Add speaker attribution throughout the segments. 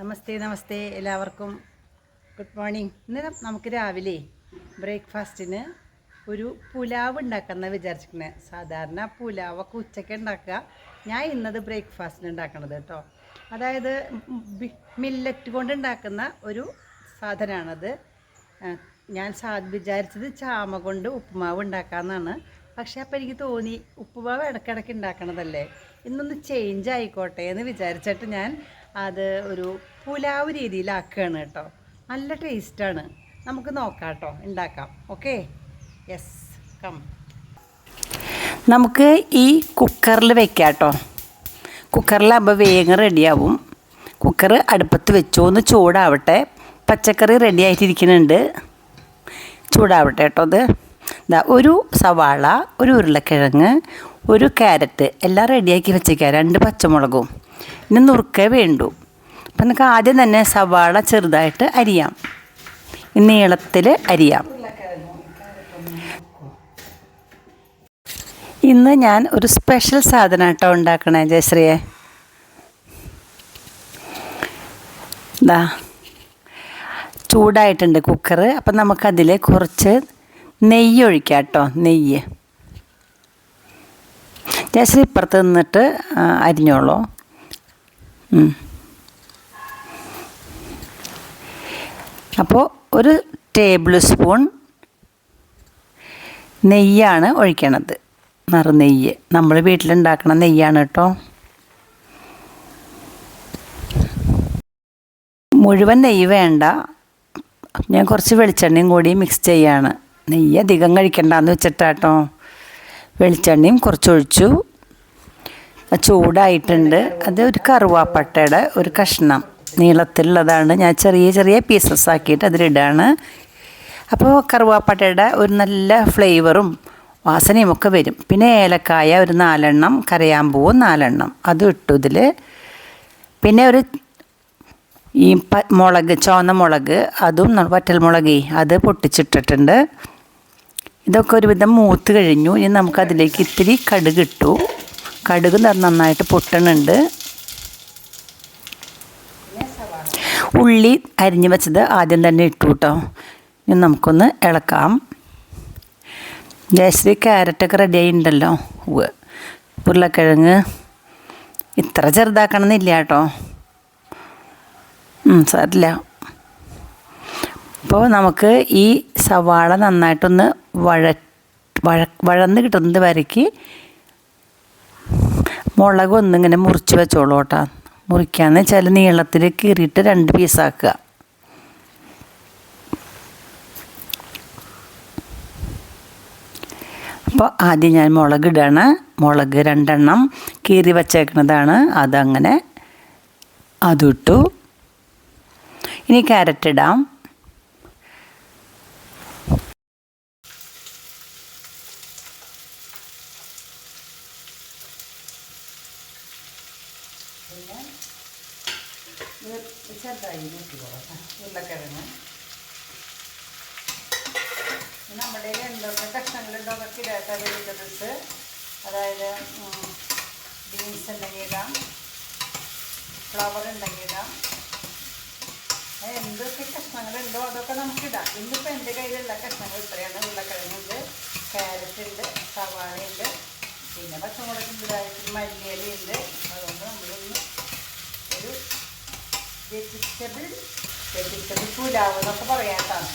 Speaker 1: നമസ്തേ നമസ്തേ എല്ലാവർക്കും. Good morning ഇന്ന് നമുക്ക് രാവിലെ ബ്രേക്ക്ഫാസ്റ്റിന് ഒരു പുലാവ് ഉണ്ടാക്കുന്ന വിചാരിച്ചിരിക്കുന്നത് സാധാരണ പുലാവൊക്കെ ഉച്ചയ്ക്ക് ഉണ്ടാക്കുക. ഞാൻ ഇന്നത് ബ്രേക്ക്ഫാസ്റ്റിന് ഉണ്ടാക്കണത് കേട്ടോ. അതായത് മില്ലറ്റ് കൊണ്ട് ഉണ്ടാക്കുന്ന ഒരു സാധനമാണത് ഞാൻ സാ വിചാരിച്ചത് ചാമ കൊണ്ട് ഉപ്പുമാവ് ഉണ്ടാക്കാമെന്നാണ് പക്ഷേ അപ്പം എനിക്ക് തോന്നി ഉപ്പുമാവ് ഇടയ്ക്കിടയ്ക്ക് ഉണ്ടാക്കണതല്ലേ? ഇന്നൊന്ന് ചേഞ്ച് ആയിക്കോട്ടെ എന്ന് വിചാരിച്ചിട്ട് ഞാൻ അത് ഒരു പുലാവ് രീതിയിലാക്കുകയാണ് കേട്ടോ. നല്ല ടേസ്റ്റാണ്. നമുക്ക് നോക്കാം കേട്ടോ. ഉണ്ടാക്കാം. ഓക്കെ യെസ് കം നമുക്ക് ഈ കുക്കറിൽ വെക്കാം കേട്ടോ. കുക്കറിലാകുമ്പോൾ വേഗം റെഡിയാവും കുക്കർ അടുപ്പത്ത് വെച്ചു ഒന്ന് ചൂടാവട്ടെ. പച്ചക്കറി റെഡി ആയിട്ടിരിക്കുന്നുണ്ട്. ചൂടാവട്ടെ കേട്ടോ അത്. ഒരു സവാള ഒരു ഉരുളക്കിഴങ്ങ് ഒരു ക്യാരറ്റ് എല്ലാം റെഡിയാക്കി വെച്ചേക്കുക രണ്ട് പച്ചമുളകും. ഇനി നുറുക്കേ വേണ്ടു. അപ്പം നമുക്ക് ആദ്യം തന്നെ സവാള ചെറുതായിട്ട് അരിയാം. നീളത്തിൽ അരിയാം. ഇന്ന് ഞാൻ ഒരു സ്പെഷ്യൽ സാധനം കേട്ടോ ഉണ്ടാക്കണേ ജയശ്രീയെ. ദാ ചൂടായിട്ടുണ്ട് കുക്കർ അപ്പം നമുക്കതിൽ കുറച്ച് നെയ്യ് ഒഴിക്കാം കേട്ടോ നെയ്യ്. ജയശ്രീ ഇപ്പുറത്ത് നിന്നിട്ട് അരിഞ്ഞോളൂ. അപ്പോൾ ഒരു ടേബിൾ സ്പൂൺ നെയ്യാണ് ഒഴിക്കണത്. നറുനെയ്യ് നമ്മൾ വീട്ടിലുണ്ടാക്കണ നെയ്യാണ് കേട്ടോ. മുഴുവൻ നെയ്യ് വേണ്ട. ഞാൻ കുറച്ച് വെളിച്ചെണ്ണയും കൂടി മിക്സ് ചെയ്യാണ്. നെയ്യ് അധികം കഴിക്കണ്ടെന്ന് വെച്ചിട്ടാട്ടോ. വെളിച്ചെണ്ണയും കുറച്ചൊഴിച്ചു. ചൂടായിട്ടുണ്ട്. അത് ഒരു കറുവാപ്പട്ടയുടെ ഒരു കഷ്ണം നീളത്തിലുള്ളതാണ്. ഞാൻ ചെറിയ ചെറിയ പീസസ് ആക്കിയിട്ട് അതിലിടാണ്. അപ്പോൾ കറുവാപ്പട്ടയുടെ ഒരു നല്ല ഫ്ലേവറും വാസനയും ഒക്കെ വരും. പിന്നെ ഏലക്കായ ഒരു നാലെണ്ണം കരയാമ്പൂവും നാലെണ്ണം. അതും ഇട്ടു ഇതിൽ പിന്നെ ഒരു ഈ മുളക് ചുവന്ന മുളക് അതും വറ്റൽ വറ്റൽമുളകേ അത് പൊട്ടിച്ചിട്ടിട്ടുണ്ട്. ഇതൊക്കെ ഒരുവിധം മൂത്ത് കഴിഞ്ഞു. ഇനി നമുക്കതിലേക്ക് ഇത്തിരി കടുക് ഇട്ടു. കടുക് നന്നായിട്ട് പൊട്ടണുണ്ട്. ഉള്ളി അരിഞ്ഞു വെച്ചത് ആദ്യം തന്നെ ഇട്ടു കേട്ടോ ഇനി നമുക്കൊന്ന് ഇളക്കാം. ജയശ്രീ ക്യാരറ്റൊക്കെ റെഡി ആയിട്ടുണ്ടല്ലോ ഉരുളക്കിഴങ്ങ്. ഇത്ര ചെറുതാക്കണമെന്നില്ല കേട്ടോ സാറില്ല അപ്പോൾ നമുക്ക് ഈ സവാള നന്നായിട്ടൊന്ന് വഴ വഴ വഴന്ന് കിട്ടുന്നത് വരയ്ക്ക്. മുളക് ഒന്നിങ്ങനെ മുറിച്ച് വെച്ചോളൂ കേട്ടോ. മുറിക്കാന്ന് വെച്ചാൽ നീളത്തിൽ കീറിയിട്ട് രണ്ട് പീസാക്കുക അപ്പോൾ ആദ്യം ഞാൻ മുളക് ഇടാണ്. മുളക് രണ്ടെണ്ണം കീറി വച്ചേക്കണതാണ്. അതങ്ങനെ അതിട്ടു ഇനി ക്യാരറ്റ് ഇടാം. ഉരുളക്കിഴങ്ങ്. നമ്മുടെ എന്തൊക്കെ കഷ്ണങ്ങളുണ്ടോ ഒക്കെ ഇടാത്ത വെജിറ്റബിൾസ് അതായത് ബീൻസ് ഉണ്ടെങ്കിൽ ഇടാം. ഫ്ലവർ ഉണ്ടെങ്കിൽ ഇടാം. എന്തൊക്കെ കഷ്ണങ്ങളുണ്ടോ അതൊക്കെ നമുക്കിടാം ഇന്നിപ്പോൾ എന്റെ കയ്യിലുള്ള കഷ്ണങ്ങൾ ഇത്രയാണ്. ഉരുളക്കിഴങ്ങുണ്ട് ക്യാരറ്റ് ഉണ്ട് സവാളയുണ്ട് പിന്നെ പച്ചമുളകുണ്ട് മല്ലിയിലുണ്ട് അതുകൊണ്ട് നമ്മളൊന്ന് വെജിറ്റബിൾ വെജിറ്റബിൾ പുലാവ് എന്നൊക്കെ പറയാത്താണ്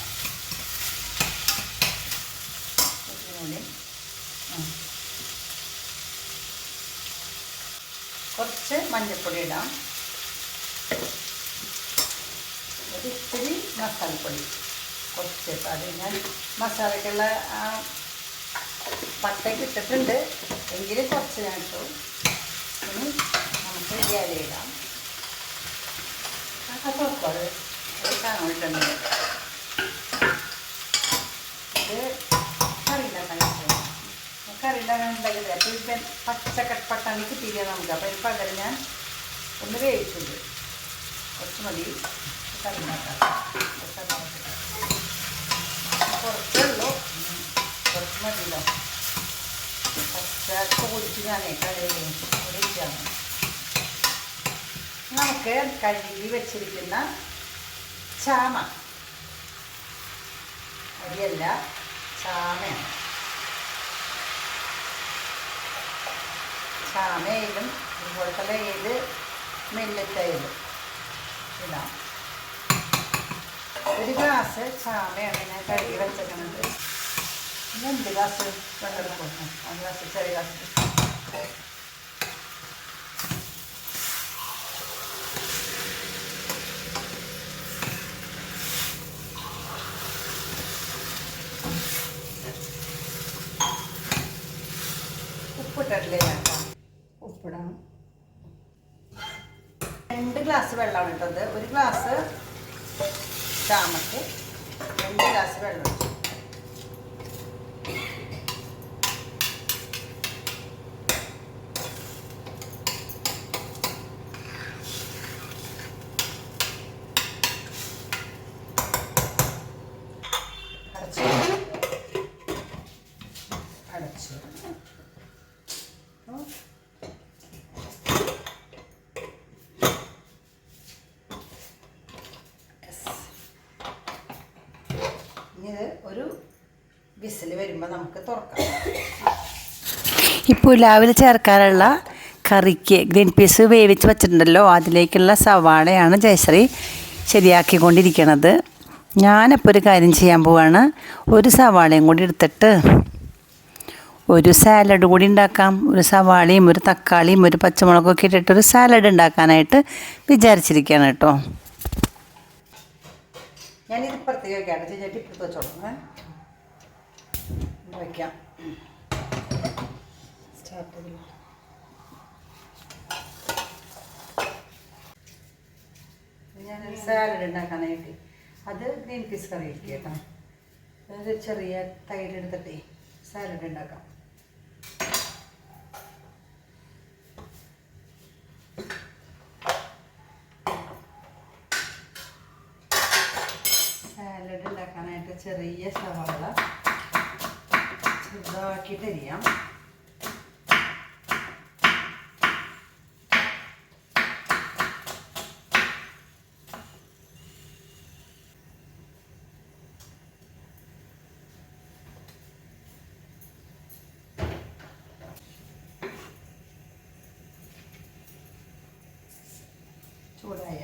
Speaker 1: കുറച്ച് മഞ്ഞൾപ്പൊടി ഇടാം. ഒരു ഇത്തിരി മസാലപ്പൊടി. കുറച്ച് അത് ഞാൻ മസാലയ്ക്കുള്ള ആ പട്ടയ്ക്ക് കിട്ടിട്ടുണ്ട് എങ്കിലും കുറച്ച് ഞാൻ ഇട്ടു. ഇനി നമുക്ക് ഈ അത് അത് കാണാനിട്ടുണ്ട് ഇത് കറി ഉണ്ടാക്കാൻ ഇഷ്ടമാണ് കറി ഉണ്ടാക്കാൻ ഉണ്ടാക്കിയത് അപ്പോൾ ഇപ്പം പച്ചക്കട്ടപ്പട്ടാണ് കിട്ടിയില്ല നമുക്ക് അപ്പോൾ ഇതിന് അതിൽ ഞാൻ ഒന്ന് വേവിച്ചത് കുറച്ച് മതി കറി ഉണ്ടാക്കാം കുറച്ചേ കുറച്ച് മതിയല്ലോ പച്ച കുടിച്ച് ഞാനേ കടയിൽ പൊടിച്ചാണ് നമുക്ക് കഴുകി വെച്ചിരിക്കുന്ന ചാമ. അരിയല്ല ചാമയാണ്. ചാമയിലും അതുപോലെ ഏത് മെല്ലറ്റായാലും ഇടാം. ഒരു ഗ്ലാസ് ചാമയാണ് ഞാൻ കഴുകി വെച്ചേക്കുന്നത് രണ്ട് ഗ്ലാസ് വെള്ളം കൊടുക്കണം ആ ഗ്ലാസ് ചെറിയ ഗ്ലാസ് ഉപ്പിട്ടിട്ടില്ലേ ഞാൻ? ഉപ്പിടാം രണ്ട് ഗ്ലാസ് വെള്ളമാണ് ഇട്ടത്. ഒരു ഗ്ലാസ് ചാമക്ക് രണ്ട് ഗ്ലാസ് വെള്ളം ഒഴിച്ചു. അടച്ചു അടച്ചു അപ്പോൾ ഇനി ഇത് ഒരു വിസിൽ വരുമ്പോൾ നമുക്ക് തുറക്കാം. ഇപ്പോൾ പുലാവിൽ ചേർക്കാനുള്ള കറിക്ക് ഗ്രീൻ പീസ് വേവിച്ച് വെച്ചിട്ടുണ്ടല്ലോ. അതിലേക്കുള്ള സവാളയാണ് ജയശ്രീ ശരിയാക്കിക്കൊണ്ടിരിക്കണത്. ഞാനിപ്പോൾ ഒരു കാര്യം ചെയ്യാൻ പോവാണ്. ഒരു സവാളയും കൂടി എടുത്തിട്ട് ഒരു സാലഡ് കൂടി ഉണ്ടാക്കാം. ഒരു സവാളയും ഒരു തക്കാളിയും ഒരു പച്ചമുളകൊക്കെ ഇട്ടിട്ട് ഒരു സാലഡ് ഉണ്ടാക്കാനായിട്ട് വിചാരിച്ചിരിക്കുകയാണ് കേട്ടോ. ഞാനിത് ഇപ്പുറത്തേക്ക് വയ്ക്കാം ചേച്ചി ഇപ്പുറത്ത് വെച്ചോളൂ. വയ്ക്കാം സ്റ്റാർട്ട് ഞാൻ സാലഡ് ഉണ്ടാക്കാനായിട്ട് അത് ഗ്രീൻ പീസ് കറി ഇരിക്കും കേട്ടോ. ചെറിയ തൈര് എടുത്തിട്ടേ സാലഡ് ഉണ്ടാക്കാം സാലഡ് ഉണ്ടാക്കാനായിട്ട് ചെറിയ സവാള ചെറുതാക്കിയിട്ട് അരിയാം. ചൂടായ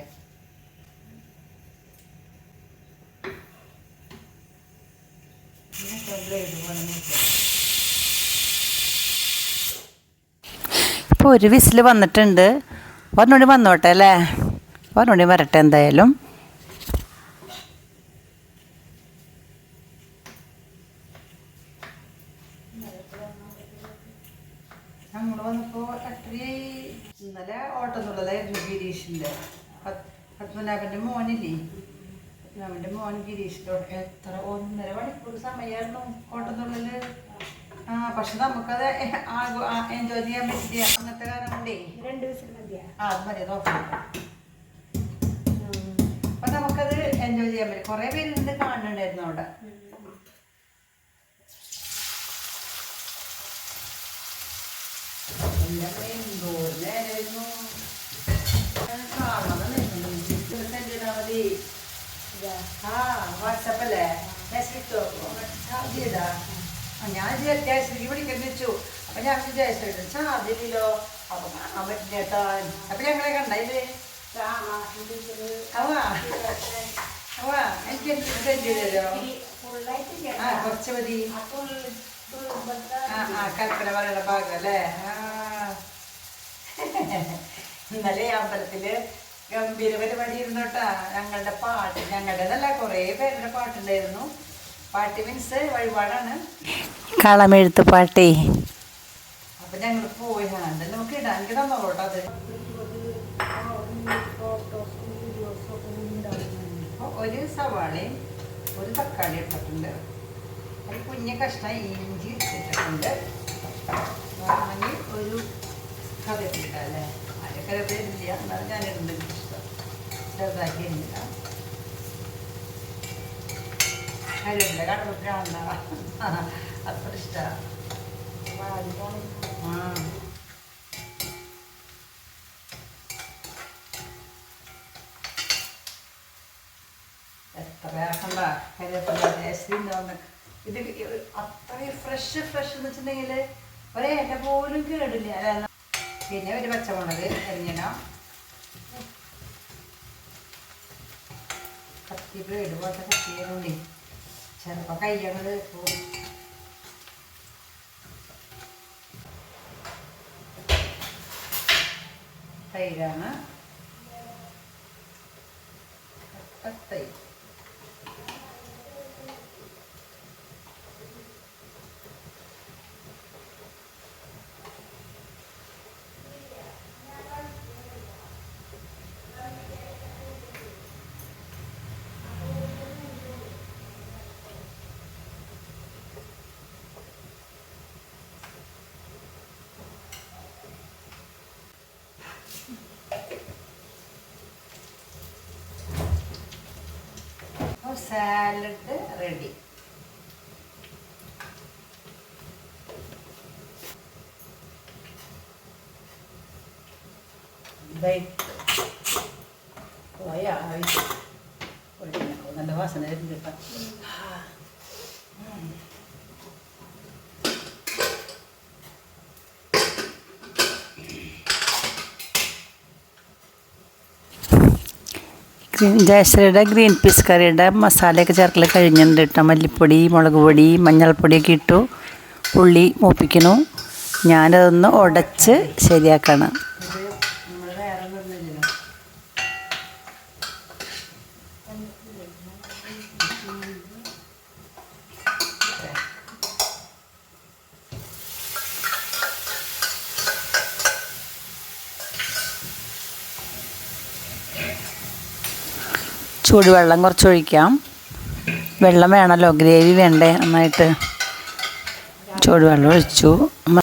Speaker 1: ബ്ലേഡ് വേണമെങ്കിൽ ഇപ്പോൾ ഒരു വിസിൽ വന്നിട്ടുണ്ട്. ഒരെണ്ണൂടി വന്നോട്ടെ അല്ലേ? ഒരെണ്ണൂടി വരട്ടെ എന്തായാലും അങ്ങോട്ട് വന്നപ്പോൾ എട്ടരയായി ഇന്നലെ ഓട്ടം എന്നുള്ളതായിരുന്നു ഗിരീഷിന്റെ പത്മനാഭന്റെ മോനില്ലേ പത്മനാഭന്റെ മോൻ ഗിരീഷിന്റെ എത്ര ഒന്നര മണിക്കൂർ സമയമായിരുന്നു ഓട്ടം തുള്ളൽ ആ പക്ഷെ നമുക്കത് എൻജോയ് ചെയ്യാൻ പറ്റില്ല അങ്ങനത്തെ കാരണം കൊണ്ടേ
Speaker 2: രണ്ട് ദിവസം മതിയാ.
Speaker 1: ആ അത് മതി നോക്കാം. അപ്പൊ നമുക്കത് എൻജോയ് ചെയ്യാൻ പറ്റും. കുറേ പേര് ഇരുന്ന് കാണുന്നുണ്ടായിരുന്നു അവിടെ. എല്ലാം എന്തോരം നേരമായിരുന്നു കാണണമെന്നുണ്ടായിരുന്നു സെൻഡ് ചെയ്താൽ മതി. ആ വാട്സപ്പ് മെസ്സേജ് ഞാൻ ജയശ്രീക്ക് വിളിക്കാൻ വെച്ചു. അപ്പൊ ഞാൻ ജയശ്രീയുടെ ചാർജ് ഇല്ലല്ലോ അപ്പൊ കാണാൻ പറ്റില്ല കേട്ടോ അപ്പൊ ഞങ്ങളെ കണ്ടായില്ലേ അവ അവ എനിക്ക് സെൻഡ് ചെയ്തല്ലോ ആ കുറച്ച് മതി. ആ ആ കൽപ്പന പറയുന്ന ഭാഗം അല്ലേ ആ. ഇന്നലെ അമ്പലത്തിൽ ഗംഭീര പരിപാടി ഇരുന്നു കേട്ടാ ഞങ്ങളുടെ പാട്ട് ഞങ്ങളുടെ നല്ല കുറേ പേരുടെ പാട്ടുണ്ടായിരുന്നു. പാട്ട് മീൻസ് വഴിപാടാണ്. കളമെഴുത്ത് പാട്ടേ. ഞങ്ങൾ പോയി ഹാൻഡ് നമുക്ക് ഇടാൻ തന്നോളൂ അത്. ഒരു സവാളയും ഒരു തക്കാളി ഇട്ടിട്ടുണ്ട്. ഒരു കുഞ്ഞ കഷ്ണം ഇഞ്ചി ഇട്ടിട്ടുണ്ട്. വാങ്ങി ഒരു കറിവേപ്പില അല്ലേ? അതിൽ കറിവേപ്പില എന്നാലും ഞാൻ ഇടുന്നത് ഇഷ്ടം. ചെറുതാക്കി ഇല്ല കറിവേപ്പില കടപ്പിലാണ് അത്ര ഇഷ്ടമാണ് എത്ര കണ്ട കരിവേപ്പില ടേസ്റ്റ് ഉണ്ടാവുന്ന ഇത് അത്രയും ഫ്രഷ് ഫ്രഷ് എന്ന് വെച്ചിട്ടുണ്ടെങ്കിൽ ഒരേല പോലും കേടില്ല. പിന്നെ ഒരു പച്ചമുളക് എരിഞ്ഞണം കത്തി ബ്ലേഡ് പോലത്തെ കത്തിയതുകൊണ്ട് ചിലപ്പോൾ കയ്യങ്ങൾ പോകും തൈരാണ്. തൈര്. Salad ready. പോയ ആവശ്യം. നല്ല വാസന കിട്ടാം. ജയശ്രീയുടെ ഗ്രീൻ പീസ് കറിയുടെ മസാലയൊക്കെ ചേർക്കൽ കഴിഞ്ഞിട്ടുണ്ട് കേട്ടോ. മല്ലിപ്പൊടി മുളക് പൊടി മഞ്ഞൾപ്പൊടിയൊക്കെ ഇട്ടു. ഉള്ളി മൂപ്പിക്കണു ഞാനതൊന്ന് ഉടച്ച് ശരിയാക്കണം. ചൂടുവെള്ളം വെള്ളം കുറച്ചൊഴിക്കാം. വെള്ളം വേണമല്ലോ ഗ്രേവി വേണ്ടേ? നന്നായിട്ട് ചൂടുവെള്ളം ഒഴിച്ചു മ-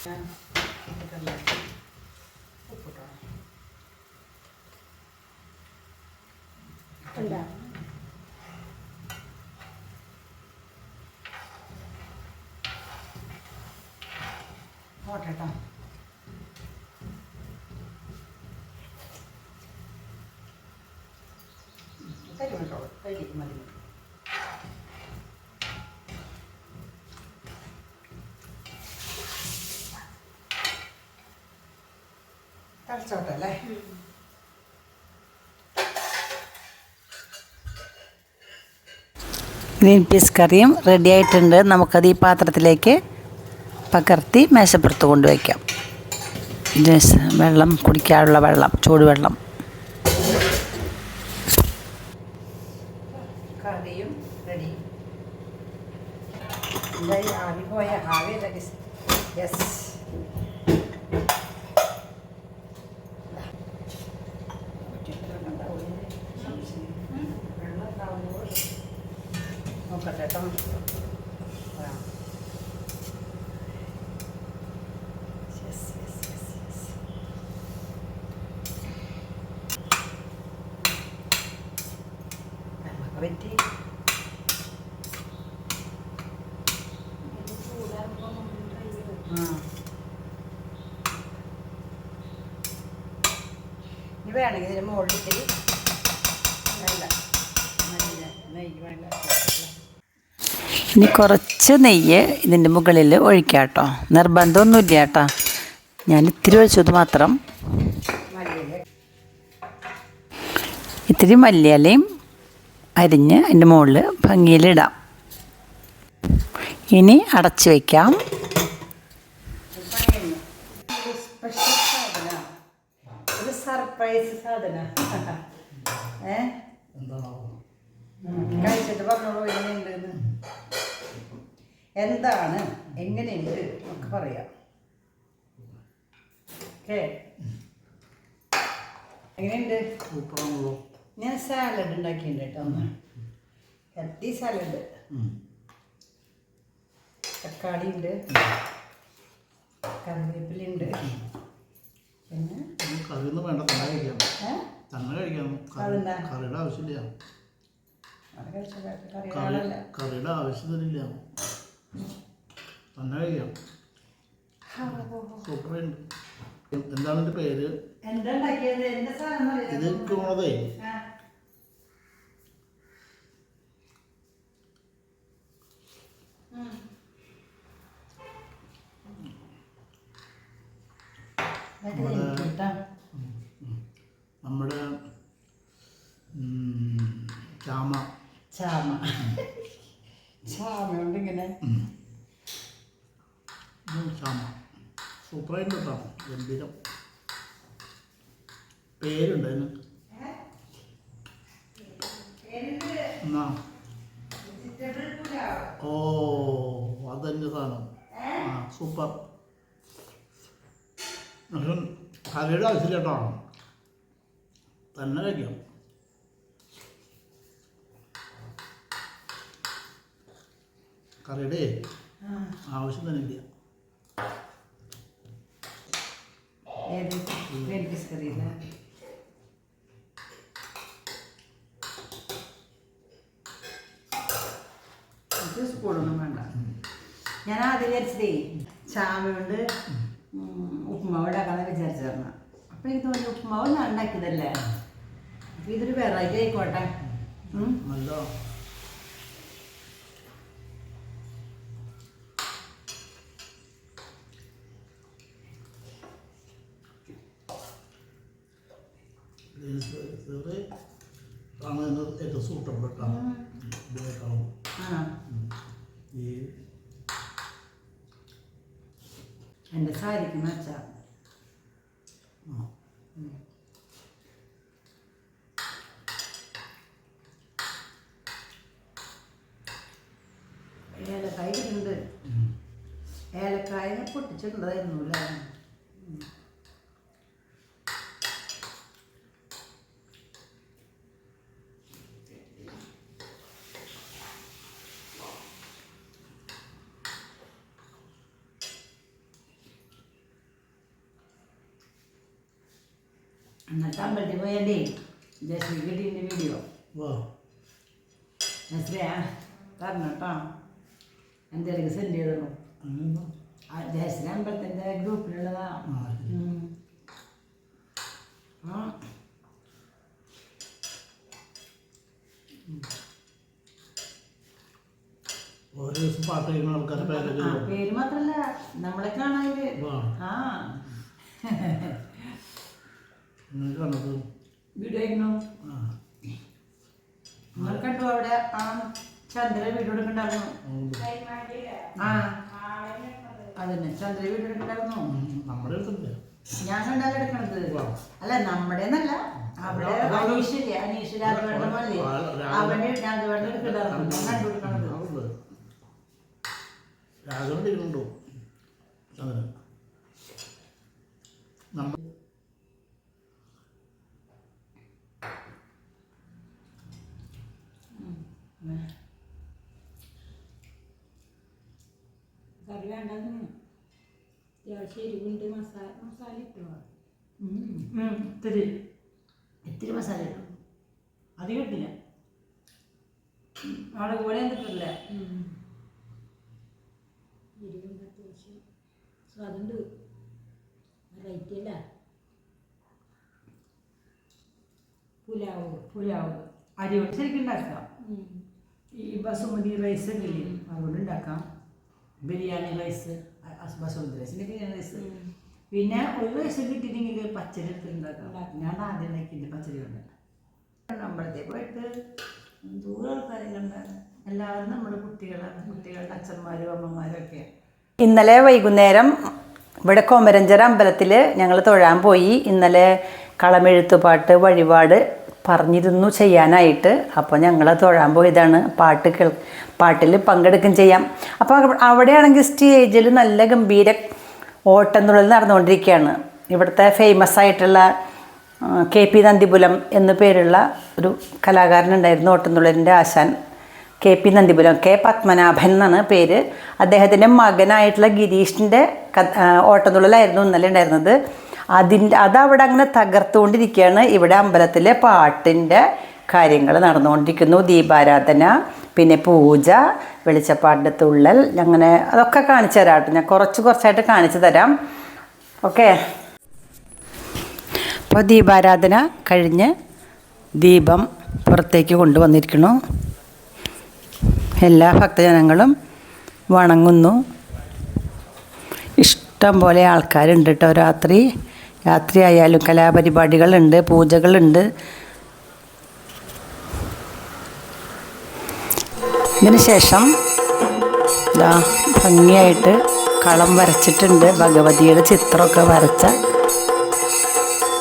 Speaker 1: പോട്ടെട്ടോ തരി കേട്ടോ തരി മതി തളിച്ചോട്ടെ അല്ലേ ഗ്രീൻ പീസ് കറിയും റെഡി ആയിട്ടുണ്ട്. നമുക്കത് ഈ പാത്രത്തിലേക്ക് പകർത്തി മേശപ്പുറത്ത് കൊണ്ടുവയ്ക്കാം. വെള്ളം കുടിക്കാനുള്ള വെള്ളം ചൂടുവെള്ളം കറിയും റെഡി എന്തായി ആവി പോയ ആവിയല്ല യെസ് നോക്കട്ടെ കേട്ടോ ആ. Yes, yes, yes, yes. നമുക്ക് പറ്റി. ഇനി വേണമെങ്കിൽ ഇതിന് മുകളിൽ വേണ്ട നല്ല നെയ്യ് വേണ്ട ഇനി കുറച്ച് നെയ്യ് ഇതിന്റെ മുകളിൽ ഒഴിക്കാം കേട്ടോ. നിർബന്ധമൊന്നുമില്ല കേട്ടോ. ഞാൻ ഇത്തിരി ഒഴിച്ചത് മാത്രം. ഇത്തിരി മല്ലിയിലയും അരിഞ്ഞ് അതിന്റെ മുകളിൽ ഭംഗിയിലിടാം ഇനി അടച്ച് വയ്ക്കാം. സർപ്രൈസ് സാധന. ഏ? കഴിച്ചിട്ട് പറഞ്ഞോളൂ എങ്ങനെയുണ്ട് എന്താണ് എങ്ങനെയുണ്ട് നമുക്ക് പറയാം. ഓക്കേ. എങ്ങനെയുണ്ട്? ഞാൻ സാലഡ് ഉണ്ടാക്കിയിട്ടുണ്ട് കേട്ടോ ഒന്ന്. ഹെൽത്തി സാലഡ് തക്കാളി ഉണ്ട് കറിവേപ്പിലുണ്ട് പിന്നെ?
Speaker 2: കറിയൊന്നും വേണ്ട തന്നെ കഴിക്കാം? തന്നെ കഴിക്കാം കറി-? കറിയുടെ ആവശ്യമില്ല. കറിയുടെ ആവശ്യത്തിനില്ല തന്നെ കഴിക്കാം. സൂപ്പറുണ്ട്. എന്താണ് എന്റെ പേര്? ഇത് പോണതേ നമ്മുടെ ചാമ.
Speaker 1: ചാമ. ചാമ ഇങ്ങനെ
Speaker 2: ചാമ. സൂപ്പറായിട്ട് കേട്ടോ ഗംഭീരം. പേരുണ്ട് അതിന് എന്നാ? ഓ അതന്നെ സാധനം. ആ സൂപ്പർ. പക്ഷെ കറിയുടെ ആവശ്യമില്ല കേട്ടോ. തന്നെ കഴിക്കാം. കറിയുടെ ആവശ്യം തന്നെ ഇല്ല.
Speaker 1: സ്പൂണൊന്നും വേണ്ട. ഞാൻ ആദ്യം വിചാരിച്ചതേ ചാമയുണ്ട് ഉപ്പുമാവ് ഉണ്ടാക്കാന്ന് വിചാരിച്ചിരുന്ന അപ്പം എനിക്ക് തോന്നി ഉപ്പുമാവ് ഞാൻ ഉണ്ടാക്കിയതല്ലേ? അപ്പം ഇതൊരു വെറൈറ്റി ആയിക്കോട്ടെ. ഉം.
Speaker 2: നല്ല ആണ് ഏറ്റവും സൂട്ടബിൾ ഇതിനേക്കാളും
Speaker 1: ആണോ?
Speaker 2: ഈ
Speaker 1: എന്റെ സാരിക്ക് മെച്ചാ. ഏലക്കായ
Speaker 2: ഉണ്ട്.
Speaker 1: ഏലക്കായ പൊട്ടിച്ചിട്ടുള്ളതായിരുന്നു അല്ലേ? എന്നിട്ട് അമ്പലത്തിൽ പോയല്ലേ ജയശ്രീ കിട്ടിന്റെ വീഡിയോ
Speaker 2: വാ
Speaker 1: ജയശ്രീയാ തരണം കേട്ടോ എന്തെങ്കിലും സെൻഡ് ചെയ്തോ ജയശ്രീ അമ്പലത്തിന്റെ ഗ്രൂപ്പിലുള്ളതാ.
Speaker 2: ആ ഓരോ ദിവസം പാട്ട് കഴിക്കുന്ന ആൾക്കാരുടെ പേരൊക്കെ
Speaker 1: പേര് മാത്രല്ല നമ്മളെ
Speaker 2: വാ.
Speaker 1: ആ.
Speaker 2: കണ്ടത്
Speaker 1: വീഡിയോ ആയിരുന്നു. നിങ്ങൾ കണ്ടു അവിടെ ആ ചന്ദ്ര വീഡിയോ എടുക്കണ്ടായിരുന്നു ആ. അതന്നെ ചന്ദ്ര വീഡിയോ എടുക്കണ്ടായിരുന്നു
Speaker 2: നമ്മുടെ അടുത്തില്ല
Speaker 1: ഞാൻ കണ്ടാലും എടുക്കണത്. അല്ല നമ്മുടെ എന്നല്ല അവിടെ അനീഷില്ലേ അനീഷ് രാഘവേണ്ട മല്ലേ
Speaker 2: ആ, രാഘവൻ.
Speaker 1: അവന് രാഘവേണ്ട എടുക്കണ്ടായിരുന്നു. ഞാൻ കണ്ടു കൊടുക്കണത്.
Speaker 2: അതുണ്ട് രാഘവൻ
Speaker 3: അത്യാവശ്യം എരിവുണ്ട് മസാല മസാല ഇട്ടോ
Speaker 1: ഇത്തിരി. ഇത്തിരി മസാല ഇട്ടു. അധികം ഇട്ടില്ല. അവിടെ കൂടെ എന്തിട്ടില്ല?
Speaker 3: എരിവുണ്ട് അത്യാവശ്യം സ്വാദുണ്ട് റൈറ്റ് അല്ല. പുലാവ്.
Speaker 1: പുലാവ്. അരി കൊണ്ട് ശരിക്കും ഉണ്ടാക്കാം. ഈ ബസുമതി റൈസ് ഒക്കെ ഇല്ലേ? അതുകൊണ്ട് ഉണ്ടാക്കാം. ബിരിയാണി റൈസ് ബസുമതി റൈസ് പിന്നെ ഒരു വയസ്സ് കിട്ടിയിട്ടെങ്കിൽ പച്ചരി എടുത്ത് ഉണ്ടാക്കാം. ഞാൻ ആദ്യം ഉണ്ടാക്കിയിട്ടുണ്ട് പച്ചരി ഉണ്ടാക്കാം അമ്പലത്തിൽ പോയിട്ട് ദൂരെ ആൾക്കാരെല്ലാം എല്ലാവരും നമ്മുടെ കുട്ടികളാണ് കുട്ടികളുടെ അച്ഛന്മാരും അമ്മമാരും ഒക്കെ. ഇന്നലെ വൈകുന്നേരം ഇവിടെ കോമരഞ്ചര അമ്പലത്തിൽ ഞങ്ങൾ തൊഴാൻ പോയി. ഇന്നലെ കളമെഴുത്തുപാട്ട് വഴിപാട് പറഞ്ഞിരുന്നു ചെയ്യാനായിട്ട്. അപ്പോൾ ഞങ്ങൾ തൊഴാൻ പോയതാണ്. പാട്ട് കേൾ പാട്ടിൽ പങ്കെടുക്കും ചെയ്യാം. അപ്പോൾ അവ- അവിടെയാണെങ്കിൽ സ്റ്റേജിൽ നല്ല ഗംഭീര ഓട്ടംതുള്ളൽ നടന്നുകൊണ്ടിരിക്കുകയാണ്. ഇവിടുത്തെ ഫേമസ് ആയിട്ടുള്ള കെ പി നന്ദിപുലം എന്നു പേരുള്ള ഒരു കലാകാരനുണ്ടായിരുന്നു ഓട്ടംതുള്ളലിന്റെ ആശാൻ. K P Nandipuram K. Padmanabhan എന്നാണ് പേര്. അദ്ദേഹത്തിന്റെ മകനായിട്ടുള്ള ഗിരീഷിന്റെ ഓട്ടംതുള്ളലായിരുന്നു ഇന്നലെ ഉണ്ടായിരുന്നത്. അതിന്റെ അതവിടെ അങ്ങനെ തകർത്തുകൊണ്ടിരിക്കുകയാണ്. ഇവിടെ അമ്പലത്തിലെ പാട്ടിന്റെ കാര്യങ്ങൾ നടന്നുകൊണ്ടിരിക്കുന്നു. ദീപാരാധന പിന്നെ പൂജ വെളിച്ചപ്പാടിന്റെ തുള്ളൽ അങ്ങനെ അതൊക്കെ കാണിച്ചു തരാം കേട്ടോ. ഞാൻ കുറച്ച് കുറച്ചായിട്ട് കാണിച്ചു തരാം. ഓക്കെ. അപ്പോൾ ദീപാരാധന കഴിഞ്ഞ് ദീപം പുറത്തേക്ക് കൊണ്ടുവന്നിരിക്കുന്നു. എല്ലാ ഭക്തജനങ്ങളും വണങ്ങുന്നു. ഇഷ്ടം പോലെ ആൾക്കാരുണ്ട് കേട്ടോ രാത്രി.
Speaker 4: രാത്രിയായാലും കലാപരിപാടികളുണ്ട് പൂജകളുണ്ട്. ഇതിന് ശേഷം ഇതാ ഭംഗിയായിട്ട് കളം വരച്ചിട്ടുണ്ട്. ഭഗവതിയുടെ ചിത്രമൊക്കെ വരച്ച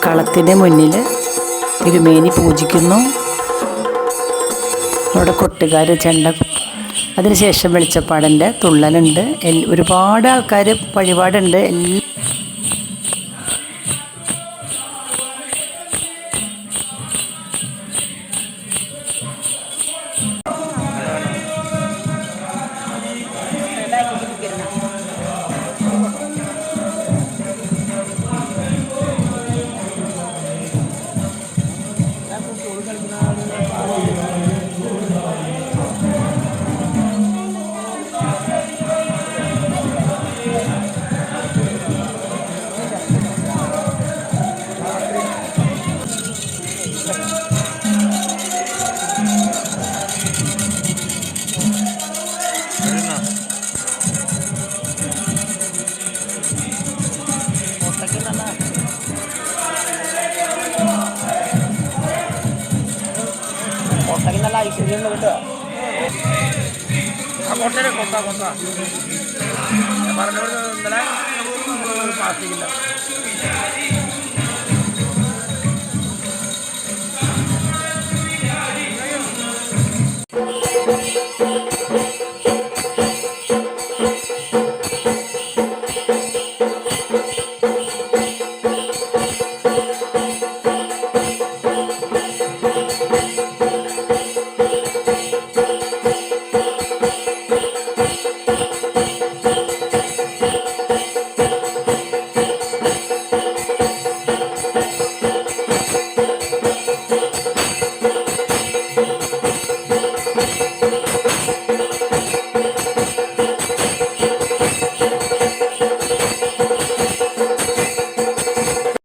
Speaker 4: കളത്തിന് മുന്നിൽ തിരുമേനി പൂജിക്കുന്നു. അവിടെ കൊട്ടുകാർ ചെണ്ട അതിനുശേഷം വെളിച്ചപ്പാടിന്റെ തുള്ളലുണ്ട്. ഒരുപാട് ആൾക്കാർ വഴിപാടുണ്ട്. എല്ലാ